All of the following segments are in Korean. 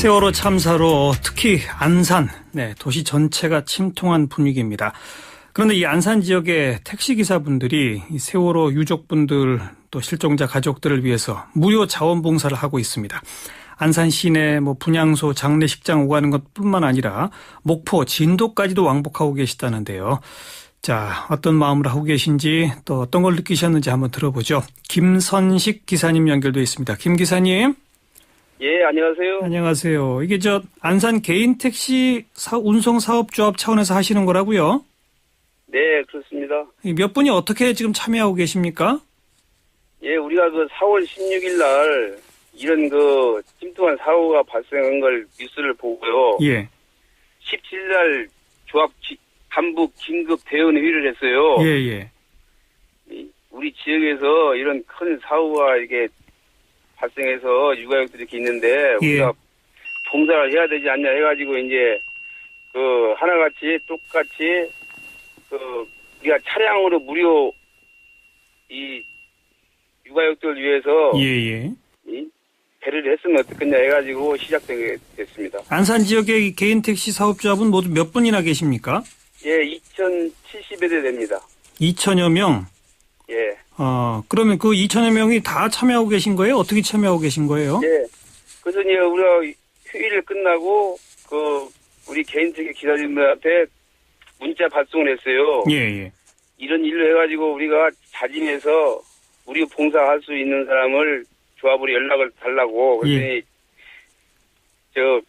세월호 참사로 특히 안산, 네, 도시 전체가 침통한 분위기입니다. 그런데 이 안산 지역의 택시기사분들이 이 세월호 유족분들 또 실종자 가족들을 위해서 무료 자원봉사를 하고 있습니다. 안산 시내 뭐 분향소 장례식장 오가는 것뿐만 아니라 목포 진도까지도 왕복하고 계시다는데요. 자, 어떤 마음으로 하고 계신지 또 어떤 걸 느끼셨는지 한번 들어보죠. 김선식 기사님 연결돼 있습니다. 김 기사님. 예, 안녕하세요. 안녕하세요. 이게 저 안산 개인 택시 사, 운송 사업조합 차원에서 하시는 거라고요? 네, 그렇습니다. 몇 분이 어떻게 지금 참여하고 계십니까? 예, 우리가 그 4월 16일 날 이런 그 침통한 사고가 발생한 걸 뉴스를 보고요. 예. 17일 날 조합 기- 간부 긴급 대응 회의를 했어요. 예, 예. 이- 우리 지역에서 이런 큰 사고가 이게 발생해서 육아역들이 있는데 예. 우리가 봉사를 해야 되지 않냐 해가지고 이제 그 하나같이 똑같이 그 우리가 차량으로 무료 이 육아역들 위해서 예, 예. 이 배를 했으면 어떻겠냐 해가지고 시작되게 됐습니다. 안산 지역의 이 개인 택시 사업조합은 모두 몇 분이나 계십니까? 예, 2,070여 대 됩니다. 2천여 명. 예. 어, 그러면 그 2천여 명이 다 참여하고 계신 거예요? 어떻게 참여하고 계신 거예요? 예. 그래서 이제 우리가 휴일을 끝나고 그 우리 개인 택시 기사님들한테 문자 발송을 했어요. 예, 예. 이런 일로 해가지고 우리가 자진해서 우리 봉사할 수 있는 사람을 조합으로 연락을 달라고 예. 그랬더니 저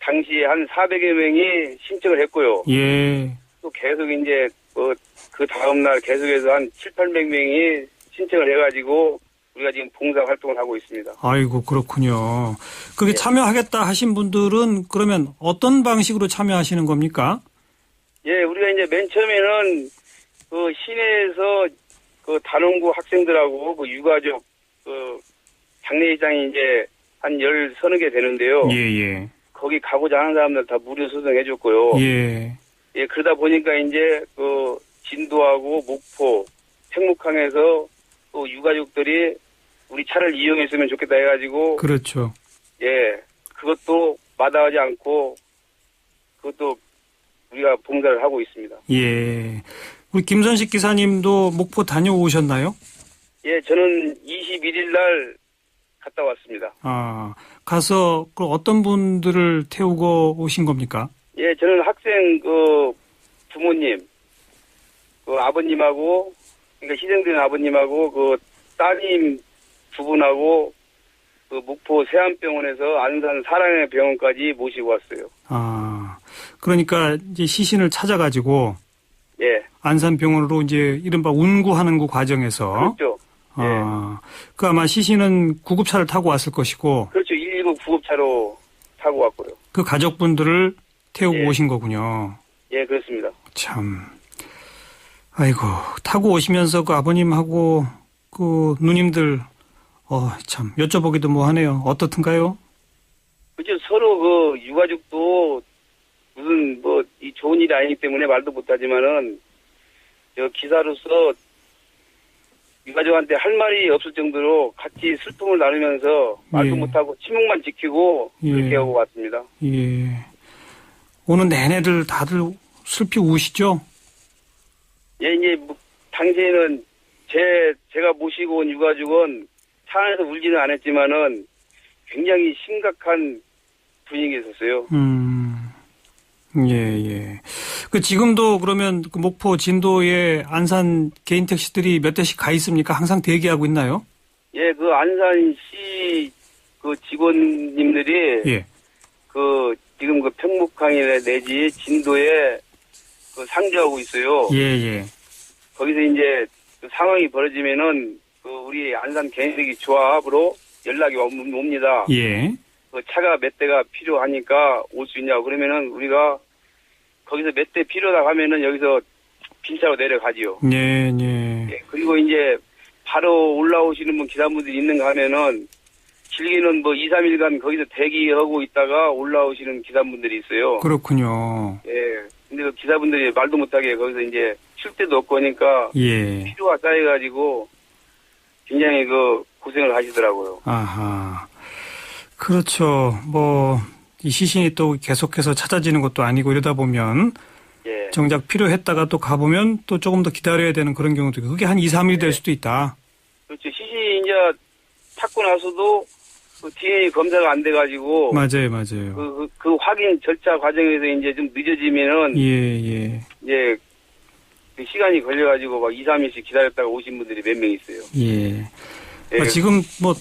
당시에 한 400여 명이 신청을 했고요. 예. 또 계속 이제 뭐 그 다음 날 계속해서 한 7, 800명이 신청을 해가지고 우리가 지금 봉사 활동을 하고 있습니다. 아이고, 그렇군요. 그게 예. 참여하겠다 하신 분들은 그러면 어떤 방식으로 참여하시는 겁니까? 예, 우리가 이제 맨 처음에는 그 시내에서 그 단원고 학생들하고 그 유가족 그 장례식장이 이제 한 열 서너 개 되는데요. 예, 예. 거기 가고자 하는 사람들 다 무료 수송해 줬고요. 예. 예, 그러다 보니까 이제 그 진도하고 목포, 팽목항에서 또 유가족들이 우리 차를 이용했으면 좋겠다 해가지고 그렇죠. 예, 그것도 마다하지 않고 그것도 우리가 봉사를 하고 있습니다. 예. 우리 김선식 기사님도 목포 다녀오셨나요? 예, 저는 21일 날 갔다 왔습니다. 아, 가서 그 어떤 분들을 태우고 오신 겁니까? 예, 저는 학생 그 부모님, 그 아버님하고 그러니까 희생된 아버님하고 그 따님 두 분하고 그 목포 세안병원에서 안산 사랑의 병원까지 모시고 왔어요. 아, 그러니까 이제 시신을 찾아가지고 예, 안산병원으로 이제 이른바 운구하는 그 과정에서 그렇죠. 아, 그 아마 시신은 구급차를 타고 왔을 것이고 그렇죠. 119 구급차로 타고 왔고요. 그 가족분들을 태우고 예. 오신 거군요. 예, 그렇습니다. 참, 아이고 타고 오시면서 그 아버님하고 그 누님들 어 참 여쭤보기도 뭐 하네요. 어떻든가요? 그죠. 서로 그 유가족도 무슨 뭐 이 좋은 일이 아니기 때문에 말도 못하지만은 저 기사로서 유가족한테 할 말이 없을 정도로 같이 슬픔을 나누면서 말도 예. 못하고 침묵만 지키고 예. 그렇게 하고 왔습니다. 예. 오는 내내들 다들 슬피 우시죠? 예, 이제 뭐 당시에는 제 제가 모시고 온 유가족은 차 안에서 울지는 않았지만은 굉장히 심각한 분위기였었어요. 음. 예, 예. 그 지금도 그러면 그 목포 진도에 안산 개인 택시들이 몇 대씩 가 있습니까? 항상 대기하고 있나요? 예, 그 안산시 그 직원님들이 예. 그 지금 그 평목항이나 내지 진도에 그 상주하고 있어요. 예, 예. 거기서 이제 그 상황이 벌어지면은 그 우리 안산 개인들이 조합으로 연락이 옵- 옵니다. 예. 그 차가 몇 대가 필요하니까 올 수 있냐고 그러면은 우리가 거기서 몇 대 필요하다 하면은 여기서 빈차로 내려가지요. 예, 예. 예, 그리고 이제 바로 올라오시는 분 기사분들이 있는가 하면은 길게는 뭐 2, 3일간 거기서 대기하고 있다가 올라오시는 기사분들이 있어요. 그렇군요. 예. 근데 그 기사분들이 말도 못하게 거기서 이제 쉴 데도 없고 하니까 예. 피로가 쌓여가지고 굉장히 그 고생을 하시더라고요. 아하. 그렇죠. 뭐, 이 시신이 또 계속해서 찾아지는 것도 아니고 이러다 보면 예. 정작 필요했다가 또 가보면 또 조금 더 기다려야 되는 그런 경우도 있고 그게 한 2, 3일이 될 수도 있다. 그렇죠. 시신이 이제 찾고 나서도 그 DNA 검사가 안 돼가지고 맞아요, 맞아요. 그, 그, 그 확인 절차 과정에서 이제 좀 늦어지면은 예, 예, 이제 그 시간이 걸려가지고 막 2, 3일씩 기다렸다가 오신 분들이 몇 명 있어요. 예. 예, 아, 지금 뭐,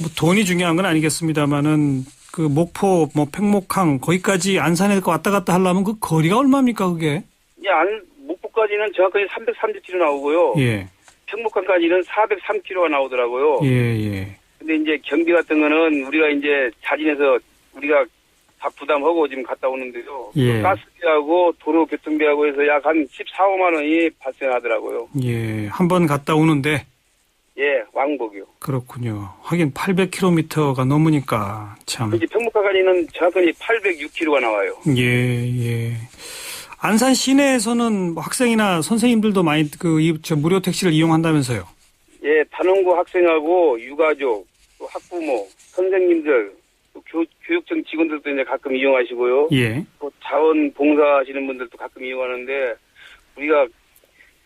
뭐 돈이 중요한 건 아니겠습니다만은 그 목포 뭐 팽목항 거기까지 안산에 왔다 갔다 하려면 그 거리가 얼마입니까 그게? 이제 안, 목포까지는 정확하게 330km 나오고요. 예, 평목항까지는 403km가 나오더라고요. 예, 예. 근데 이제 경비 같은 거는 우리가 이제 자진해서 우리가 다 부담하고 지금 갔다 오는데요. 예. 그 가스비하고 도로 교통비하고 해서 약 한 14, 5만 원이 발생하더라고요. 예, 한 번 갔다 오는데 예, 왕복이요. 그렇군요. 하긴 800km가 넘으니까 참. 이제 평목항까지는 정확하게 806km가 나와요. 예, 예. 안산 시내에서는 뭐 학생이나 선생님들도 많이 그 무료 택시를 이용한다면서요. 예, 단원고 학생하고 유가족, 또 학부모, 선생님들, 또 교, 교육청 직원들도 이제 가끔 이용하시고요. 예. 또 자원 봉사하시는 분들도 가끔 이용하는데 우리가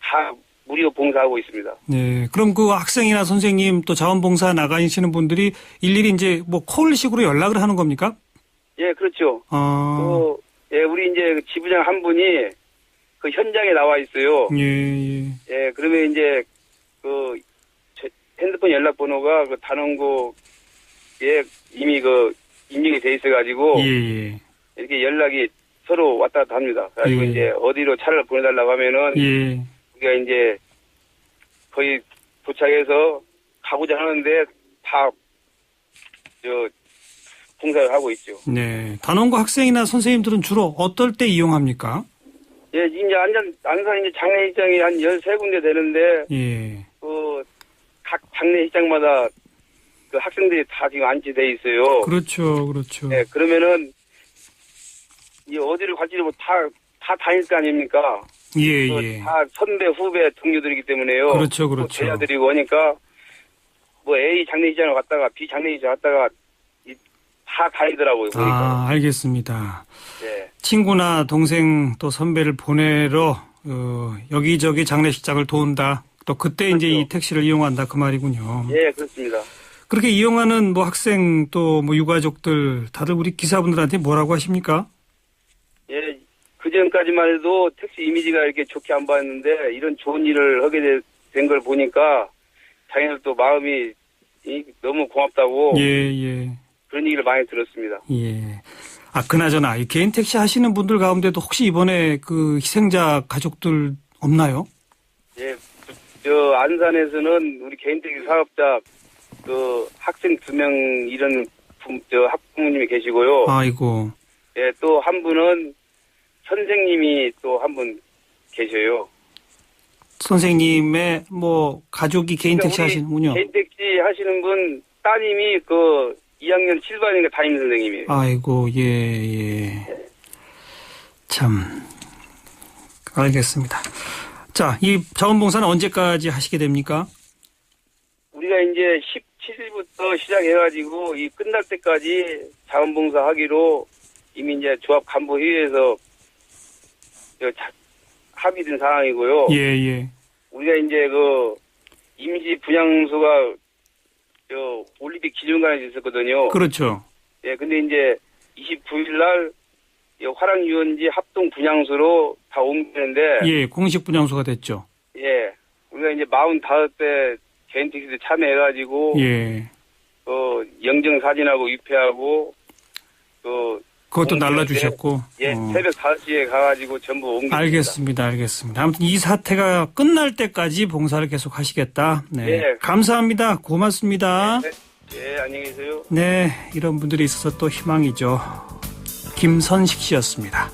다 무료 봉사하고 있습니다. 네. 그럼 그 학생이나 선생님 또 자원봉사 나가시는 분들이 일일이 이제 뭐 콜식으로 연락을 하는 겁니까? 예, 그렇죠. 아, 또, 예, 우리 이제 그 지부장 한 분이 그 현장에 나와 있어요. 예, 예. 예, 그러면 이제 그제 핸드폰 연락번호가 그 단원고에 이미 그 입력이 돼 있어가지고 예, 예. 이렇게 연락이 서로 왔다 갔다 합니다. 그래가지고 예. 이제 어디로 차를 보내달라고 하면은 예. 우리가 이제 거의 도착해서 가고자 하는데 다저 봉사를 하고 있죠. 네. 단원고 학생이나 선생님들은 주로 어떨 때 이용합니까? 예, 이제 안산 안산 이제 장례식장이 한 13군데 되는데 예. 그 각 장례식장마다 그 학생들이 다 지금 안치돼 있어요. 그렇죠. 그렇죠. 예, 그러면은 이 어디를 갈지를 다다 다닐 거 아닙니까? 예, 그 예. 다 선배, 후배, 동료들이기 때문에요. 그렇죠, 또 그렇죠. 제자들이고 하니까 뭐 A 장례식장을 갔다가 B 장례식장 갔다가 이- 다 다니더라고요. 보니까. 아, 알겠습니다. 예. 친구나 동생 또 선배를 보내러 어, 여기저기 장례식장을 도운다. 또 그때 이제 그렇죠. 이 택시를 이용한다 그 말이군요. 예, 그렇습니다. 그렇게 이용하는 뭐 학생 또 뭐 유가족들 다들 우리 기사분들한테 뭐라고 하십니까? 예, 그 전까지만 해도 택시 이미지가 이렇게 좋게 안 봤는데 이런 좋은 일을 하게 된 걸 보니까 자기들 또 마음이 이- 너무 고맙다고 예, 예, 그런 얘기를 많이 들었습니다. 예. 아, 그나저나 이 개인 택시 하시는 분들 가운데도 혹시 이번에 그 희생자 가족들 없나요? 예, 저 안산에서는 우리 개인 택시 사업자 그 학생 두 명 이런 부, 저 학부모님이 계시고요. 아이고. 예, 또 한 분은 선생님이 또 한 분 계셔요. 선생님의 뭐 가족이 개인 택시 그러니까 우리 하시는군요. 개인 택시 하시는 분 따님이 그 2학년 7반인가 담임 선생님이에요. 아이고, 예, 예. 참. 알겠습니다. 자, 이 자원봉사는 언제까지 하시게 됩니까? 우리가 이제 17일부터 시작해가지고 이 끝날 때까지 자원봉사 하기로 이미 이제 조합 간부 회의에서 합의된 상황이고요. 예, 예. 우리가 이제 그 임시 분향소가 저 올림픽 기념관에 있었거든요. 그렇죠. 예, 근데 이제 29일 날이 화랑 유원지 합동 분향소로 다 옮기는데 예, 공식 분양소가 됐죠. 예, 우리가 이제 45대 개인 택시들 참여해가지고 예. 그 영정 사진하고 위패하고 그 그것도 날라주셨고. 예, 어. 새벽 5시에 가가지고 전부 옮겼습니다. 알겠습니다. 알겠습니다. 아무튼 이 사태가 끝날 때까지 봉사를 계속 하시겠다. 네. 예. 감사합니다. 고맙습니다. 네, 예, 안녕히 계세요. 네. 이런 분들이 있어서 또 희망이죠. 김선식 씨였습니다.